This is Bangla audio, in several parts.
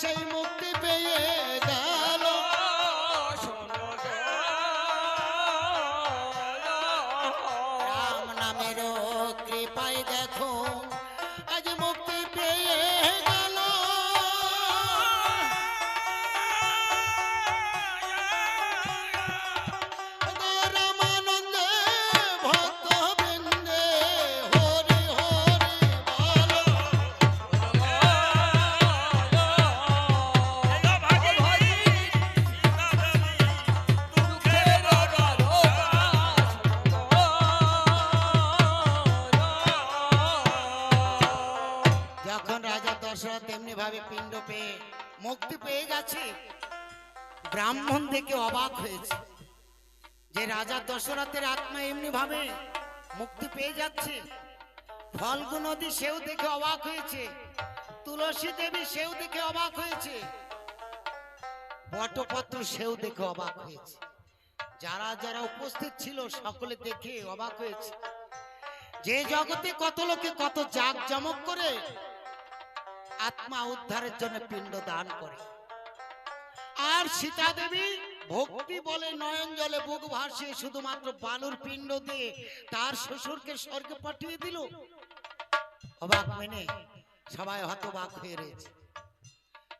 সেই মুক্তি পেয়ে যখন রাজা দশরথ তেমনি ভাবে পিণ্ড পেয়ে মুক্তি পেয়ে গেছে, ব্রাহ্মণ দেখে অবাক হয়েছে যে রাজা দশরথের আত্মা এমনি ভাবে মুক্তি পেয়ে যাচ্ছে। ফল্গু নদী সেও দেখে অবাক হয়েছে, তুলসী দেবী সেও দেখে অবাক হয়েছে, বটপত্র সেও দেখে অবাক হয়েছে। যারা যারা উপস্থিত ছিল সকলে দেখে অবাক হয়েছে। যে জগতে কত লোকে কত জাক জমক করে আত্মা উদ্ধারের জন্য পিণ্ড দান করে। আর সীতা দেবী ভক্তি বলে নয়ন জলে বুক ভাসিয়ে শুধুমাত্র বালুর পিণ্ড দিয়ে তার শ্বশুরকে স্বর্গে পাঠিয়ে দিল। অবাক মেনে সবাই হতবাক হয়ে রয়েছে।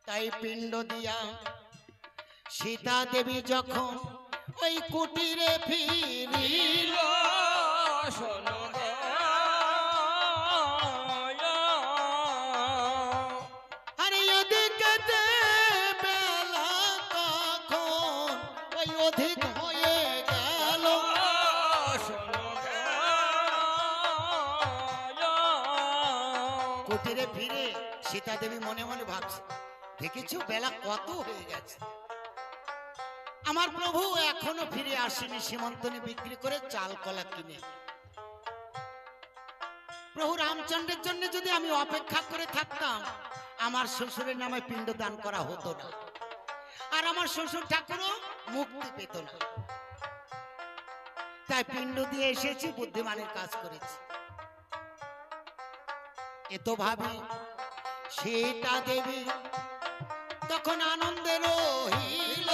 তাই পিণ্ড দিয়া সীতা দেবী যখন ওই কুটিরে ফিরিল আরে সীতা দেবী মনে মনে ভাবছে, দেখেছ বেলা কত হয়ে গেছে? আমার প্রভু এখনও ফিরে আসেনি সীমন্তনী বিক্রি করে চাল কলা কিনে। প্রভু রামচন্দ্রের জন্য যদি আমি অপেক্ষা করে থাকতাম, আমার শ্বশুরের নামে পিণ্ড দান করা হতো না। আর আমার শ্বশুর ঠাকুরও মুক্তি পেত না। তাই পিণ্ড দিয়ে এসেছি, বুদ্ধিমানের কাজ করেছি। এত ভাবি সীতা দেবী। তখন আনন্দে রহিল।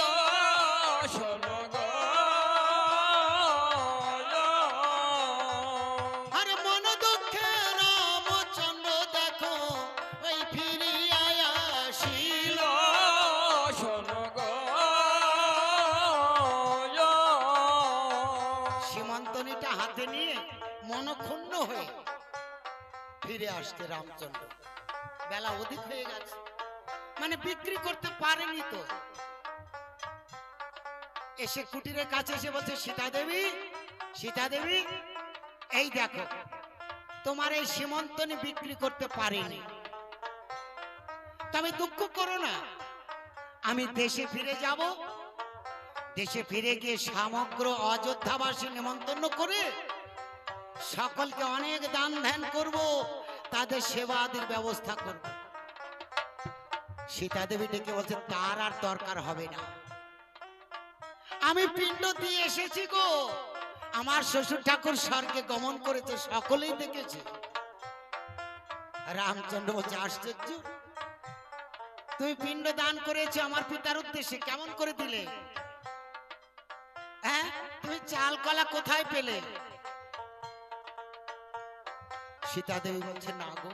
হাতে নিয়ে মনক্ষুণ্ণ হয়ে ফিরে আসতে রামচন্দ্র। বেলা অধিক হয়ে গেছে। মানে বিক্রি করতে পারেনি তো। এসে কুটিরের কাছে এসে বলছে, সীতা দেবী সীতা দেবী, এই দেখো, তোমার এই সীমন্তনী বিক্রি করতে পারিনি। তবে দুঃখ করো না, আমি দেশে ফিরে যাব। দেশে ফিরে গিয়ে সমগ্র অযোধ্যাবাসী নিমন্ত্রণ করে সকলকে অনেক দান ধ্যান করব। তাদের সেবা আদির ব্যবস্থা করব। সীতা দেবী ডেকে বলছে, তার আর দরকার হবে না। আমি পিণ্ড দিয়ে এসেছি গো। আমার শ্বশুর ঠাকুর স্বর্গে গমন করেছে, সকলেই দেখেছে। রামচন্দ্র বলছে, আশ্চর্য। তুই পিণ্ড দান করেছ আমার পিতার উদ্দেশ্যে, কেমন করে দিলে? হ্যাঁ? তুমি চাল কলা কোথায় পেলে? সীতা দেবী বলছে, না গো,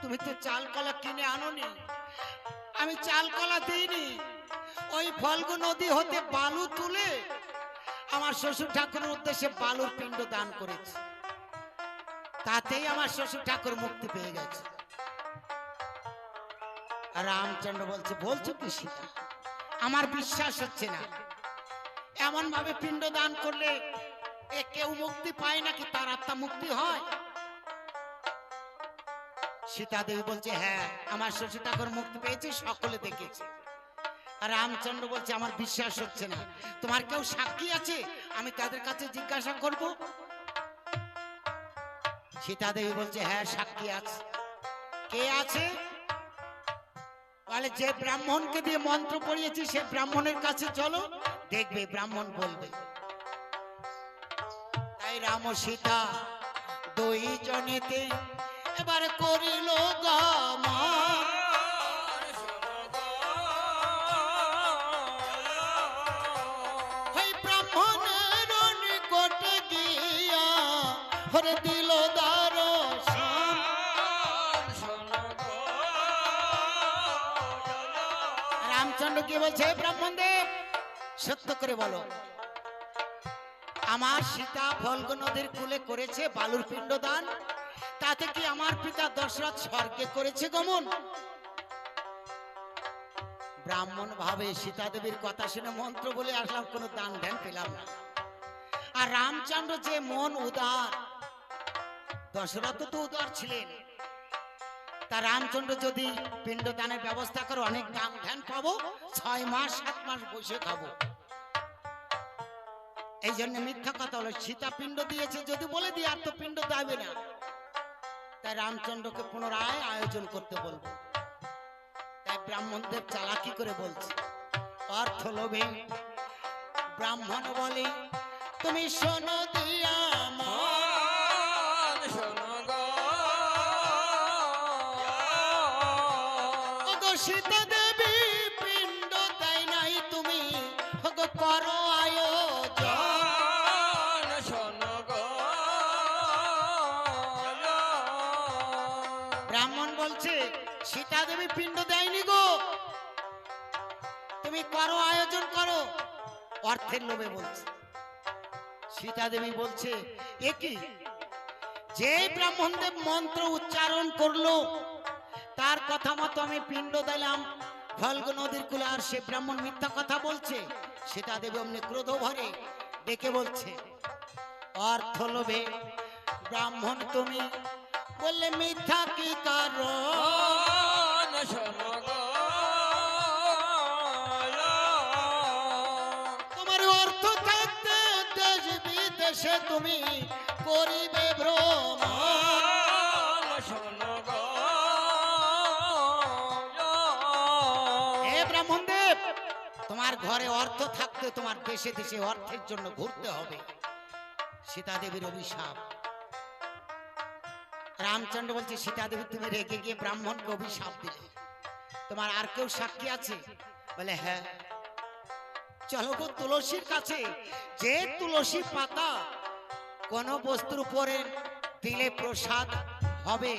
তুমি তো চাল কিনে আনোনি। আমি চাল দিইনি। ওই ফলগু নদী হতে বালু তুলে আমার শ্বশুর ঠাকুরের উদ্দেশ্যে বালুর পিণ্ড দান করেছে। তাতেই আমার শ্বশুর ঠাকুর মুক্তি পেয়ে গেছে। রামচন্দ্র বলছে, বলছো কি সীতা? আমার বিশ্বাস হচ্ছে না। এমন ভাবে পিণ্ড দান করলে কেউ মুক্তি পায় নাকি? তার আত্মা মুক্তি হয়? সীতা দেবী বলছে হ্যাঁ আমার শ্বশুর ঠাকুর মুক্তি পেয়েছে, সকলে দেখেছে। রামচন্দ্র বলছে, আমার বিশ্বাস হচ্ছে না। তোমার কেউ সাক্ষী আছে? আমি তাদের কাছে জিজ্ঞাসা করব। সীতা দেবী বলছে হ্যাঁ সাক্ষী আছে। কে আছে? বলে, যে ব্রাহ্মণকে দিয়ে মন্ত্র পড়িয়েছি, সে ব্রাহ্মণের কাছে চলো, দেখবে, ব্রাহ্মণ বলবে। তাই রাম ও সীতা দুই জনেতে এবার করিল গামা ব্রাহ্মণের নিকট গিয়া হরে দিল দার রামচন্দ্র কি বলছে ব্রাহ্মণদেব সত্য করে বলো। আমার সীতা ফলগ নদীর কুলে করেছে বালুর পিণ্ড দান তাতে কি আমার পিতা দশরথ স্বর্গে করেছে গমন? ব্রাহ্মণ ভাবে সীতা দেবীর কথা শুনে মন্ত্র বলে আসলাম, কোনো দান ধ্যান পেলাম না। আর রামচন্দ্র যে মন উদার, দশরথ তো উদার ছিলেন। তা রামচন্দ্র যদি পিণ্ডদানের ব্যবস্থা করো অনেক দান ধ্যান পাবো, ছয় মাস, সাত মাস বসে খাব। এই জন্য মিথ্যা কথা হলো সীতা পিণ্ড দিয়েছে, যদি বলে দিয়ে আর তো পিণ্ড দেবে না। তাই রামচন্দ্রকে পুনরায় আয়োজন করতে বলব। তাই ব্রাহ্মণদের চালাকি করে বলছে অর্থ লোভে ব্রাহ্মণ বলে তুমি শোনো দিয়া ওগো সীতা করো আয়োজন করো। অর্থের লোভে বলছে। সীতা দেবী বলছে, এ কি? যে ব্রাহ্মণদেব মন্ত্র উচ্চারণ করল, তার কথা মতো আমি পিণ্ড দিলাম। ফল্গ নদীর কুলে আর সে ব্রাহ্মণ মিথ্যা কথা বলছে। সীতা দেবী অমনি ক্রোধ ভরে ডেকে বলছে, অর্থ লোভে ব্রাহ্মণ তুমি? বললে, মিথ্যা কি কারণ? বিদেশে তুমি করিবে ভ্রমণ। হে ব্রাহ্মণদেব তোমার ঘরে অর্থ থাকতে তোমার দেশে দেশে অর্থের জন্য ঘুরতে হবে। সীতা দেবীর অভিশাপ। রামচন্দ্র বলছে সীতা দেবী তুমি রেগে গিয়ে ব্রাহ্মণকে অভিশাপ দিলে। তোমার আর কেউ সাক্ষী আছে? বলে হ্যাঁ। চলো গো তুলসীর কাছে। যে তুলসী পাতা কোন বস্তুর উপরে দিলে প্রসাদ হবে,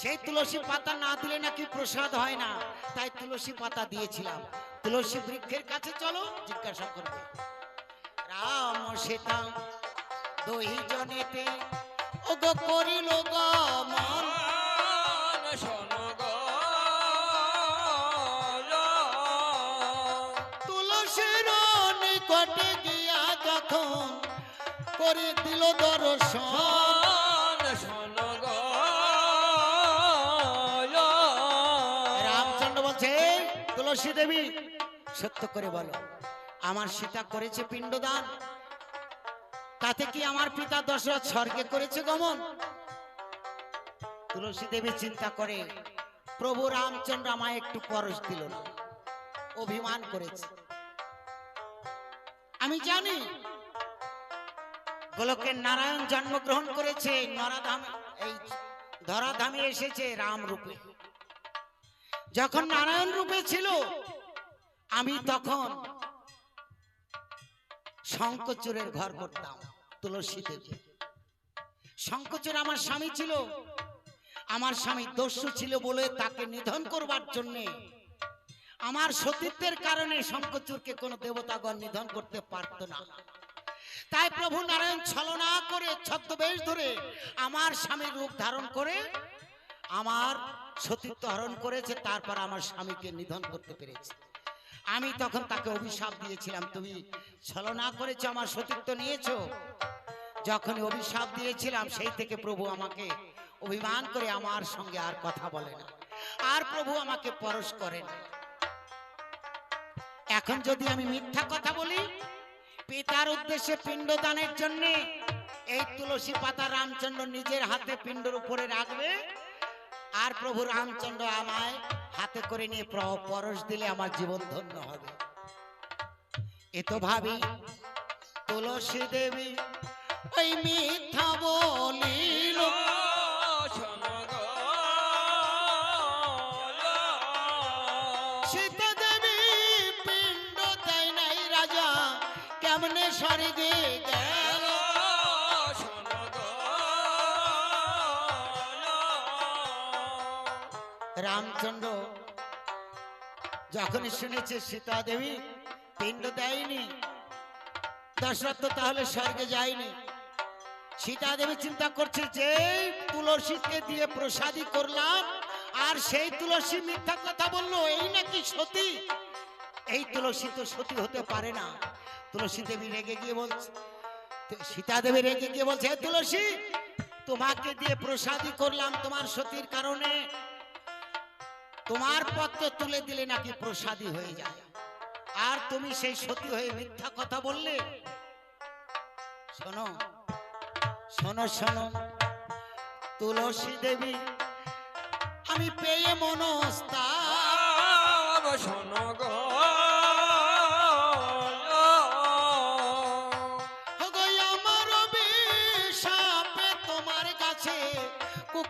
সেই তুলসী পাতা না দিলে নাকি প্রসাদ হয় না। তাই তুলসী পাতা দিয়েছিলাম। তুলসী বৃক্ষের কাছে চলো, জিজ্ঞাসা করবে। রাম সীতা দই জনেতে ওগো করিল গমন নিকটে গিয়া যখন করে দিল দর্শন, রামচন্দ্র বলছে তুলসী দেবী, সত্য করে বলো, আমার সীতা করেছে পিণ্ডদান। তাতে কি আমার পিতা দশরথ স্বর্গে করেছে গমন? তুলসী দেবী চিন্তা করে, প্রভু রামচন্দ্র আমায় একটু পরশ দিল না, অভিমান করেছে। আমি জানি। গোলকের নারায়ণ জন্মগ্রহণ করেছে, নরাধাম এই ধরাধামে এসেছে রাম রূপে। যখন নারায়ণ রূপে ছিল, আমি তখন শঙ্কচুরের ঘর করতাম, তুলসী দেবী। শঙ্কচুর আমার স্বামী ছিল। আমার স্বামী দস্যু ছিল বলে তাকে নিধন করবার জন্যে আমার সতীত্বের কারণে শঙ্কচুরকে কোনো দেবতাগণ নিধন করতে পারত না। তাই প্রভু নারায়ণ ছলনা করে ছদ্মবেশ ধরে আমার স্বামীর রূপ ধারণ করে আমার সতীত্ব হরণ করেছে, তারপর আমার স্বামীকে নিধন করতে পেরেছে। আমি তখন তাকে অভিশাপ দিয়েছিলাম, তুমি ছলনা করেছ, আমার সতীত্ব নিয়েছো। যখন অভিশাপ দিয়েছিলাম, সেই থেকে প্রভু আমাকে অভিমান করে আমার সঙ্গে আর কথা বলে না। আর প্রভু আমাকে পরশ করে না। এখন যদি আমি মিথ্যা কথা বলি, পিতার উদ্দেশ্যে পিণ্ডদানের জন্য এই তুলসী পাতা রামচন্দ্র নিজের হাতে পিণ্ডর উপরে রাখবে, আর প্রভু রামচন্দ্র আমায় হাতে করে নিয়ে প্র- পরশ দিলে আমার জীবন ধন্য হবে। এ তো ভাবি, তুলসী দেবী, ওই মিথ্যা বলিল কেমনে স্বর্গে গেল। রামচন্দ্র যখনই শুনেছে সীতা দেবী, পিণ্ড দেয়নি, দশরথ তাহলে স্বর্গে যায়নি। সীতা দেবী চিন্তা করছে যে, তুলসীকে দিয়ে প্রসাদী করলাম, আর সেই তুলসী মিথ্যা কথা বলল, এই নাকি সতী? এই তুলসী তো সতী হতে পারে না। তুলসী দেবী রেগে গিয়ে বলছে সীতা দেবী রেগে গিয়ে বলছে "হে তুলসী, তোমাকে দিয়ে প্রসাদী করলাম তোমার সতীর কারণে। তোমার পত্র তুলে দিলে নাকি প্রসাদী হয়ে যায়। আর তুমি সেই সতী হয়ে মিথ্যা কথা বললে? শোনো শোনো শোনো, তুলসী দেবী, আমি পেয়ে মনস্তা শোনো গো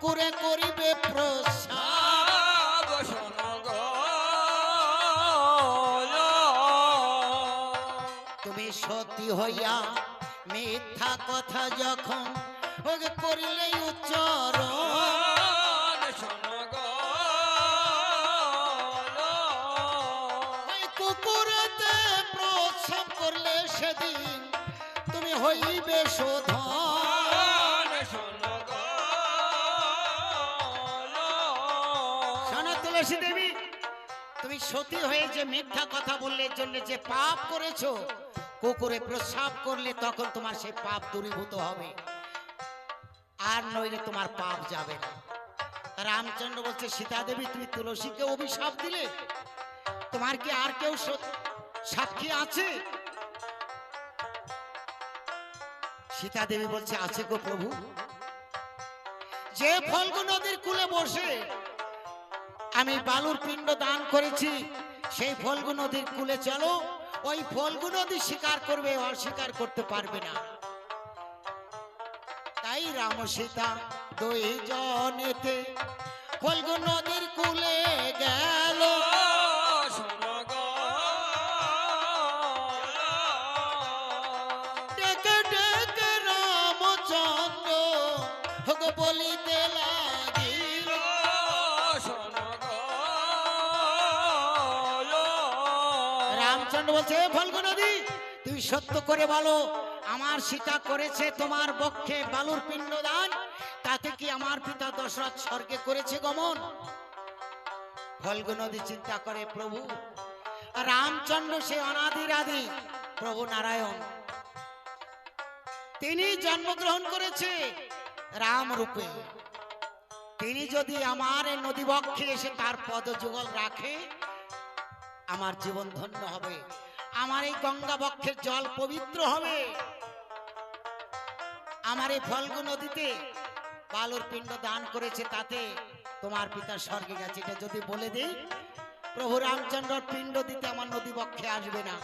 কুকুরে করিবে প্রসাদ। তুমি সতী হইয়া মিথ্যা কথা যখন করিলে প্রস্রাব করলে সেদিন তুমি হইবে শোধন। সতী হয়ে যে মিথ্যা কথা বললে, জন্য যে পাপ করেছ, কুকুরে প্রস্রাব করলে তখন তোমার সেই পাপ দূরীভূত হবে। আর নইলে তোমার পাপ যাবে না। রামচন্দ্র বলছে, সীতা দেবী, তুমি তুলসীকে অভিশাপ দিলে? তোমার কি আর কেউ সাক্ষী আছে? সীতা দেবী বলছে, আছে গো প্রভু। যে ফল্গু নদীর কুলে বসে আমি বালুর পিণ্ড দান করেছি। সেই ফল্গু নদীর কুলে চলো। ওই ফল্গু নদী স্বীকার করবে অস্বীকার করতে পারবে না। তাই রাম সীতা দুই জনেতে ফল্গু নদীর কুলে গেল। রামচন্দ্র বলছে "হে ফল্গু নদী তুই সত্য করে বলো, আমার সীতা করেছে তোমার পক্ষে বালুর পিণ্ডদান, তাতে কি আমার পিতা দশরথ স্বর্গে করেছে গমন? ফল্গু নদী চিন্তা করে, প্রভু, রামচন্দ্র সে অনাদির আদি প্রভু নারায়ণ, তিনি জন্মগ্রহণ করেছে রাম রূপে। তিনি যদি আমার নদী বক্ষে এসে তার পদ যুগল রাখে আমার জীবন ধন্য হবে। আমার এই গঙ্গা বক্ষের জল পবিত্র হবে। আমার এই ফল্গু নদীতে বালুর পিণ্ড দান করেছে তাতে তোমার পিতা স্বর্গে গেছে। এটা যদি বলে দেই, প্রভু রামচন্দ্র পিণ্ড দিতে আমার নদী বক্ষে আসবে না।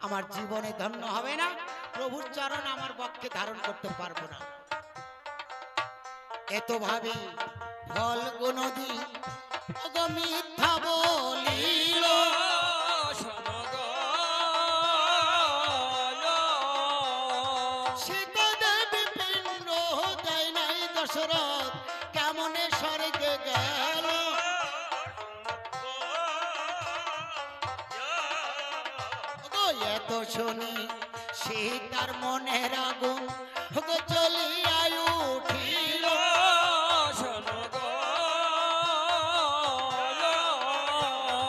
আমার জীবনে ধন্য হবে না। প্রভুর চরণ আমার বক্ষে ধারণ করতে পারব না। এত ভাবি ফল্গু নদী মিথ্যা বলিল দশরথ কেমনে স্বর্গে গেল? এত শুনি সীতার মনের আগুন গো চলিয়ায় উঠিল।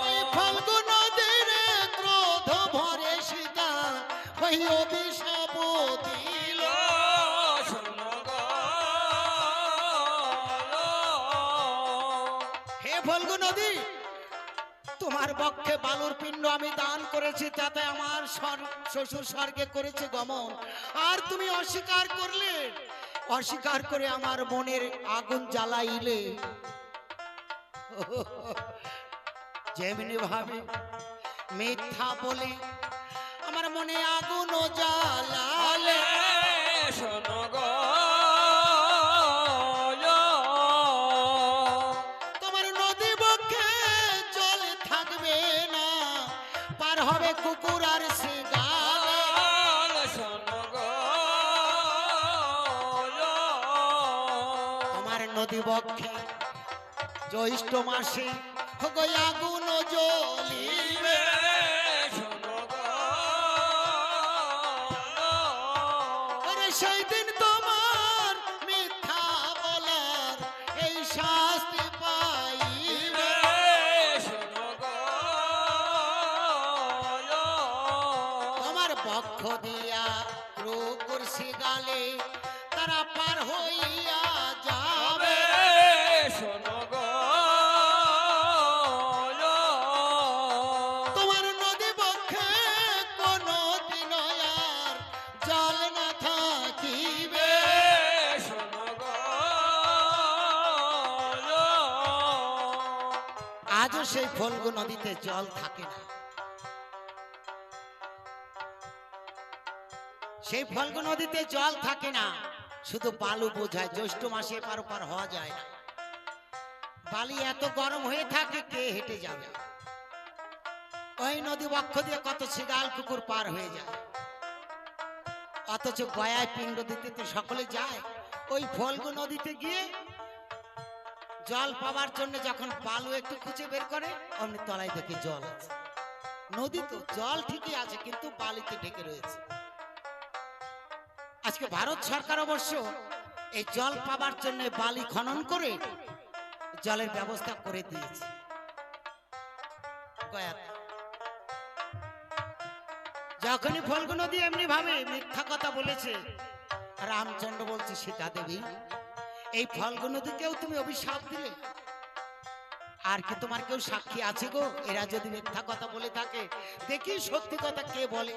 ওই ক্রোধ ভরে সীতা ওই তোমার পক্ষে বালুর পিণ্ড আমি দান করেছি তাতে আমার শ্বশুর স্বর্গে করেছে গমন। আর তুমি অস্বীকার করলে, অস্বীকার করে আমার মনের আগুন জ্বালাইলে। যেমনি ভাবে মিথ্যা বলে আমার মনে আগুন জ্বালালে। শোনো গো। বক্ষে জ্যৈষ্ঠ মাসে আগুন জ্বলিবে সেই দিন তোমার মিথ্যা বলার এই শাস্তি পাইবে। তোমার দিয়া কুরসি গালে ফলগু নদীতে জল থাকে না। সেই ফলগু নদীতে জল থাকে না, শুধু বালু বোঝায়, জ্যৈষ্ঠ মাসে এপার ওপার হওয়া যায় না। বালি এত গরম হয়ে থাকে, কে হেঁটে যাবে? ওই নদী বক্ষ দিয়ে কত শিগাল কুকুর পার হয়ে যায়। অথচ গয়ায় পিণ্ড দিতে তো সকলে যায়। ওই ফলগু নদীতে গিয়ে জল পাওয়ার জন্য যখন বালু একটু খুঁজে বের করে, অমনি তলায় দেখে জল আছে। নদী তো, জল ঠিকই আছে, কিন্তু বালিতে ঢেকে রয়েছে। আজকে ভারত সরকার অবশ্য এই জল পাবার জন্য বালি খনন করে জলের ব্যবস্থা করে দিয়েছে। যখনই ফলগু নদী এমনি ভাবে মিথ্যা কথা বলেছে, রামচন্দ্র বলছে সীতা দেবী এই ফলগু নদীকেও তুমি অভিশাপ দিলে। আর কি তোমার কেউ সাক্ষী আছে গো? এরা যদি মিথ্যা কথা বলে থাকে, দেখি সত্যি কথা কে বলে।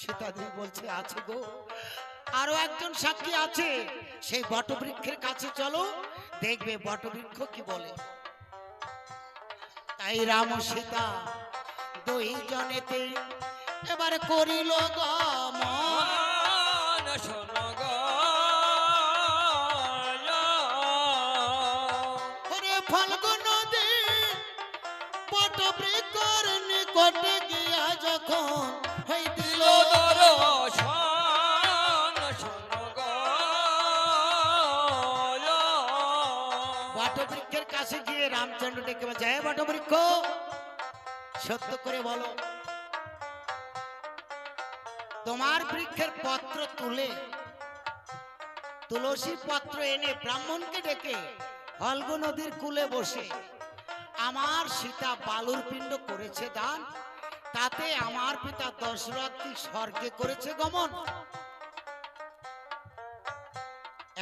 সীতা দেবী বলছে, আছে গো। আরও একজন সাক্ষী আছে, সেই বটবৃক্ষের কাছে চলো, দেখবে বটবৃক্ষ কি বলে। তাই রাম সীতা দুই জনেতে এবার করিল গমন। নিকটে গিয়া যখন হই দিল বটবৃক্ষের কাছে গিয়ে রামচন্দ্র ডেকে হ্যাঁ বটবৃক্ষ। সত্য করে বলো তোমার বৃক্ষের পত্র তুলে তুলসী পত্র এনে ব্রাহ্মণকে ডেকে ফল্গু নদীর কূলে বসে আমার সীতা বালুর পিণ্ড করেছে দান, তাতে আমার পিতা দশরথী স্বর্গে করেছে গমন।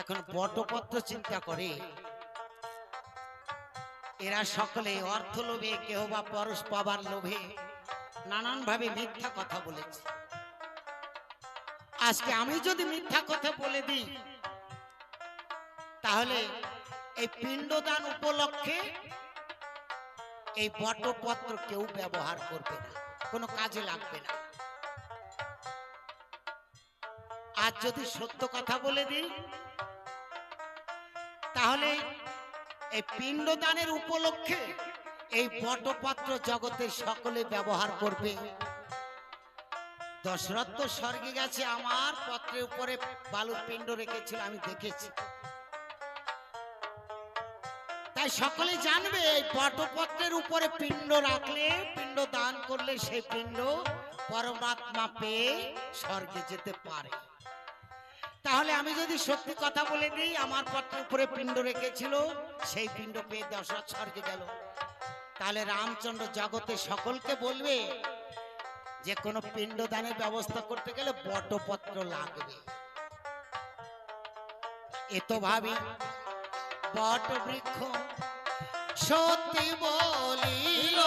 এখন বটপত্র চিন্তা করে, এরা সকলে অর্থ লোভে, কেহ বা পরশ পাবার লোভে নানান ভাবে মিথ্যা কথা বলেছে। আজকে আমি যদি মিথ্যা কথা বলে দিই, তাহলে এই পিণ্ডদান উপলক্ষে এই বটপত্র কেউ ব্যবহার করবে না, কোনো কাজে লাগবে না। আর যদি সত্য কথা বলে দিই, তাহলে এই পিণ্ডদানের উপলক্ষে এই বটপত্র জগতের সকলে ব্যবহার করবে। দশরথ তো স্বর্গে গেছে, আমার পত্রের উপরে বালুর পিণ্ড রেখেছিল, আমি দেখেছি। সকলে জানবে, এই বটপত্রের উপরে পিণ্ড রাখলে, পিণ্ড দান করলে সেই পিণ্ড পরমাত্মা পেয়ে স্বর্গে যেতে পারে। তাহলে আমি যদি সত্যি কথা বলে দিই, আমার পত্রের উপরে পিণ্ড রেখেছিল, সেই পিণ্ড পেয়ে দশরথ স্বর্গে গেল। তাহলে রামচন্দ্র জগতে সকলকে বলবে, যে কোনো পিণ্ড দানের ব্যবস্থা করতে গেলে বটপত্র লাগবে। এ তো ভাবি বট বৃক্ষ সত্যি বলিল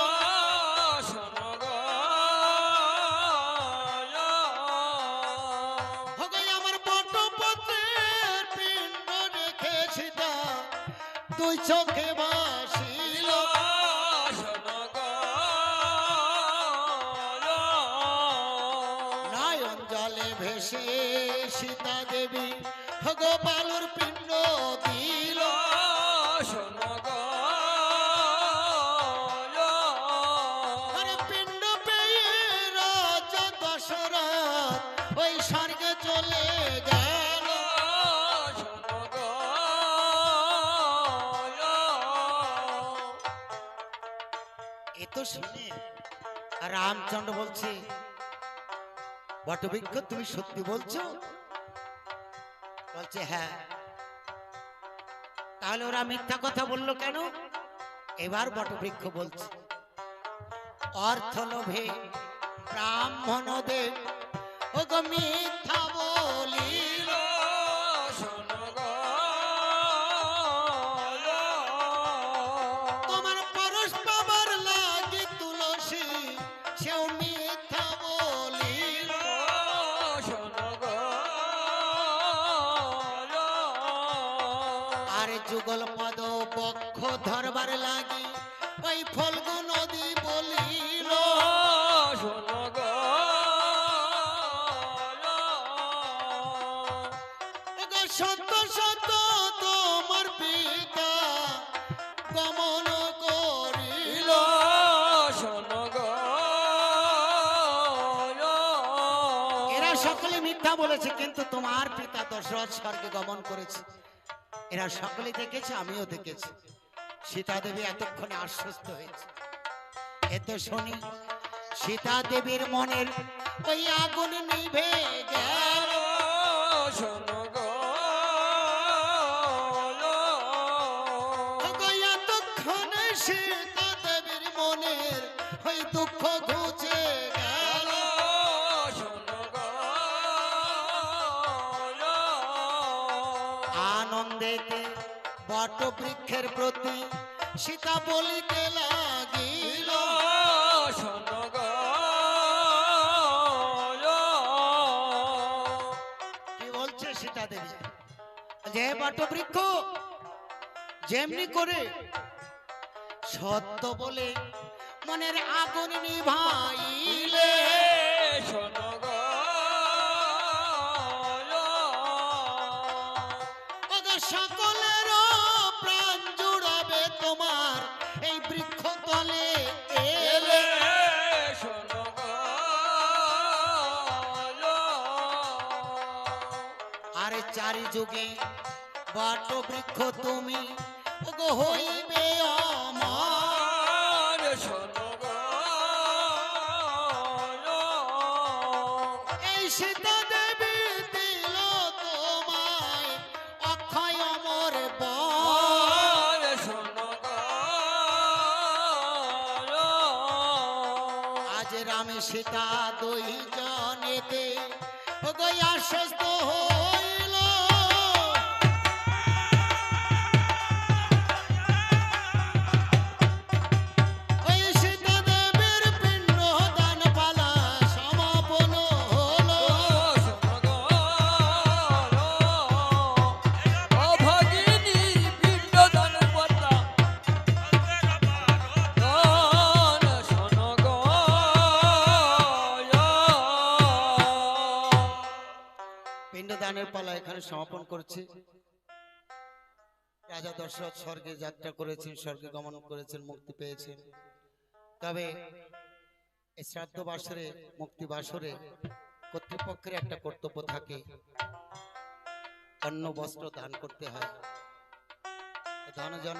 আমার পিণ্ড রেখেছি চোখে বাসিল তো শুনে রামচন্দ্র বলছে বটবৃক্ষ তুমি সত্যি বলছো? বলছে হ্যাঁ। তাহলে ওরা মিথ্যা কথা বলল কেন? এবার বটবৃক্ষ বলছে, অর্থ লোভে ব্রাহ্মণ দেব ও মিথ্যা বলিল পক্ষ ধরবার লাগি ওই ফলগু নদী বলিল শোনো গো ওগো সত্য সত্য তোমার পিতা গমন করিল। এরা সকলে মিথ্যা বলেছে কিন্তু তোমার পিতা দশরথ স্বর্গে গমন করেছে। এরা সকলে দেখেছে আমিও দেখেছি। সীতা দেবী এতক্ষণে আশ্বস্ত হয়েছে। এতে শুনি সীতা দেবীর মনের ওই আগুন নিভে গেল। শোনো এতক্ষণে সীতা দেবীর মনের ওই দুঃখ বৃক্ষের প্রতি সীতা বলিতে লাগিল। কি বলছে সীতা দেবী? যে বট বৃক্ষ যেমনি করে সত্য বলে মনের আগুন নিভাইলে। শোনো যুগে বট বৃক্ষ তুমি হইবে আমার। এই সীতা দেবী দিল তোমায় অক্ষয় অমর বর আর শোনো গো আজ রামে সীতা দুই জনেতে ওগো আশ্বস্ত হইল করছে। রাজা দশরথ স্বর্গে যাত্রা করেছেন, স্বর্গে গমন করেছেন, মুক্তি পেয়েছেন। তবে শ্রাদ্ধ বাসরে, মুক্তি বাসরে কর্তৃপক্ষের একটা কর্তব্য থাকে, অন্ন, বস্ত্র দান করতে হয়। ধন জন